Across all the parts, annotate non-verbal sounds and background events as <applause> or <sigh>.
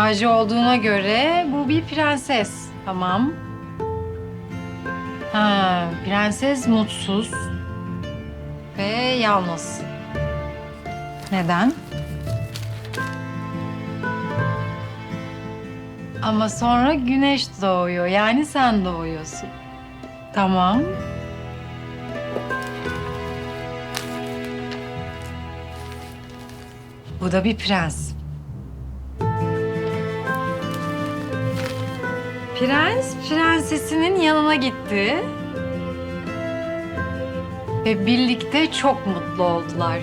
Taci olduğuna göre bu bir prenses. Tamam. Ha, prenses mutsuz ve yalnız. Neden? Ama sonra güneş doğuyor. Yani sen doğuyorsun. Tamam. Bu da bir prens. Prens prensesinin yanına gitti. Ve birlikte çok mutlu oldular.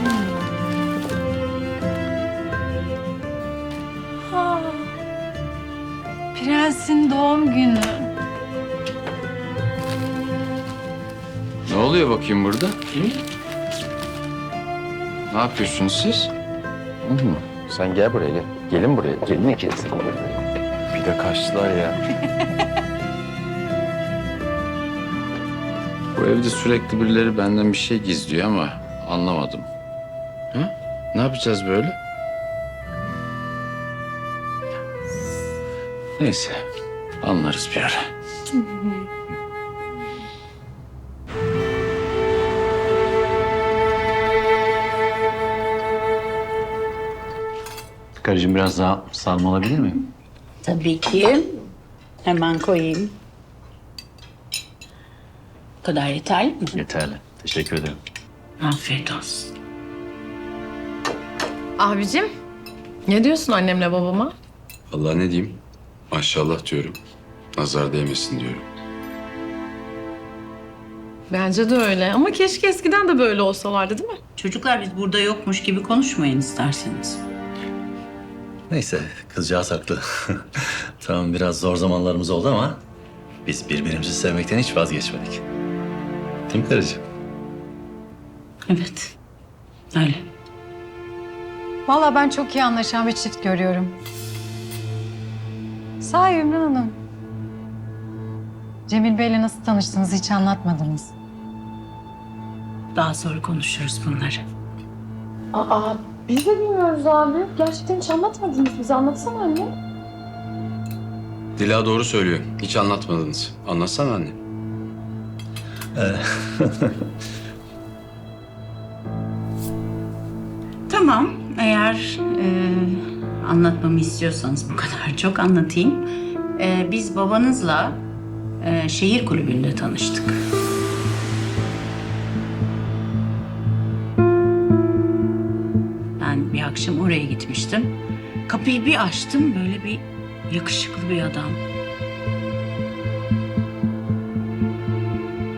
Hmm. Ha. Prensin doğum günü. Ne oluyor bakayım burada? Ne yapıyorsunuz siz? Sen gel buraya gel. Gelin buraya. Gelin ikiniz. Bir de kaçtılar ya. <laughs> Bu evde sürekli birileri benden bir şey gizliyor ama anlamadım. Ha? Ne yapacağız böyle? Neyse, anlarız bir ara. <laughs> Karıcığım biraz daha sarma alabilir miyim? Tabii ki. Hemen koyayım. Bu kadar yeterli mi? Yeterli. Teşekkür ederim. Afiyet olsun. Abicim, ne diyorsun annemle babama? Vallahi ne diyeyim? Maşallah diyorum. Nazar değmesin diyorum. Bence de öyle ama keşke eskiden de böyle olsalardı değil mi? Çocuklar biz burada yokmuş gibi konuşmayın isterseniz. Neyse kızcağız haklı. <laughs> tamam biraz zor zamanlarımız oldu ama biz birbirimizi sevmekten hiç vazgeçmedik. Değil mi karıcığım? Evet. Öyle. Vallahi ben çok iyi anlaşan bir çift görüyorum. Sahi Ümran Hanım. Cemil Bey'le nasıl tanıştınız hiç anlatmadınız. Daha sonra konuşuruz bunları. Aa, biz de bilmiyoruz abi. Gerçekten hiç anlatmadınız bize. Anlatsana anne. Dila doğru söylüyor. Hiç anlatmadınız. Anlatsana anne. <laughs> Tamam. Eğer e, anlatmamı istiyorsanız bu kadar çok anlatayım. E, biz babanızla e, şehir kulübünde tanıştık. Ben bir akşam oraya gitmiştim. Kapıyı bir açtım böyle bir yakışıklı bir adam.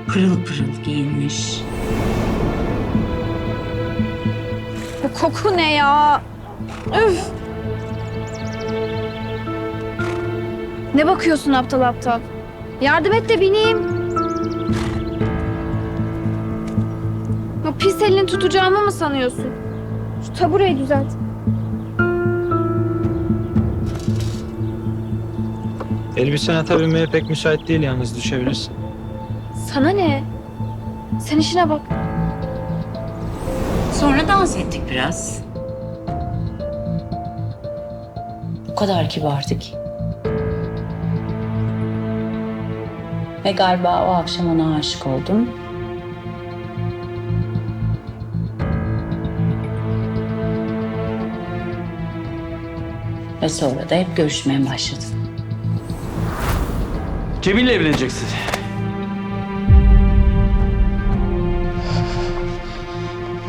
Pırıl pırıl giyinmiş. Bu koku ne ya? Üf! Ne bakıyorsun aptal aptal? Yardım et de bineyim. O pis elini tutacağımı mı sanıyorsun? Şu tabureyi düzelt. Elbisene tabii pek müsait değil yalnız düşebilirsin. Sana ne? Sen işine bak. Sonra dans ettik biraz. O kadar kibardı ki. Ve galiba o akşam ona aşık oldum. Ve sonra da hep görüşmeye başladık. Cemil'le evleneceksin.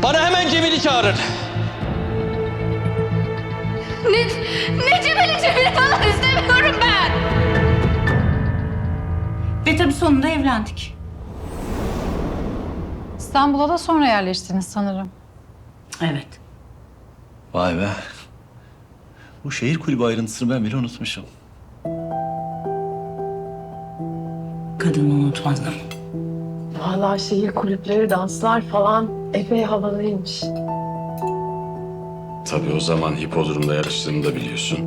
Bana hemen Cemil'i çağırın. Ne, ne cebeli cebeli falan istemiyorum ben. Ve tabii sonunda evlendik. İstanbul'a da sonra yerleştiniz sanırım. Evet. Vay be. Bu şehir kulübü ayrıntısını ben bile unutmuşum. Kadını unutmadım. Vallahi şehir kulüpleri, danslar falan epey havalıymış. Tabii o zaman hipodromda yarıştığını da biliyorsun.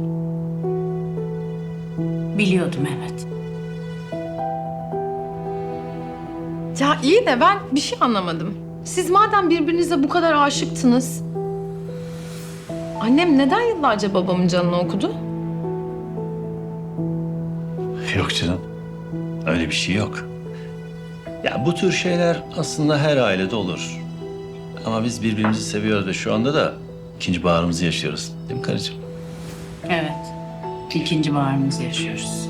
Biliyordum evet. Ya iyi de ben bir şey anlamadım. Siz madem birbirinize bu kadar aşıktınız, Annem neden yıllarca babamın canını okudu? Yok canım. Öyle bir şey yok. Ya bu tür şeyler aslında her ailede olur. Ama biz birbirimizi seviyoruz ve şu anda da ikinci baharımızı yaşıyoruz. Değil mi karıcığım? Evet. İkinci baharımızı yaşıyoruz.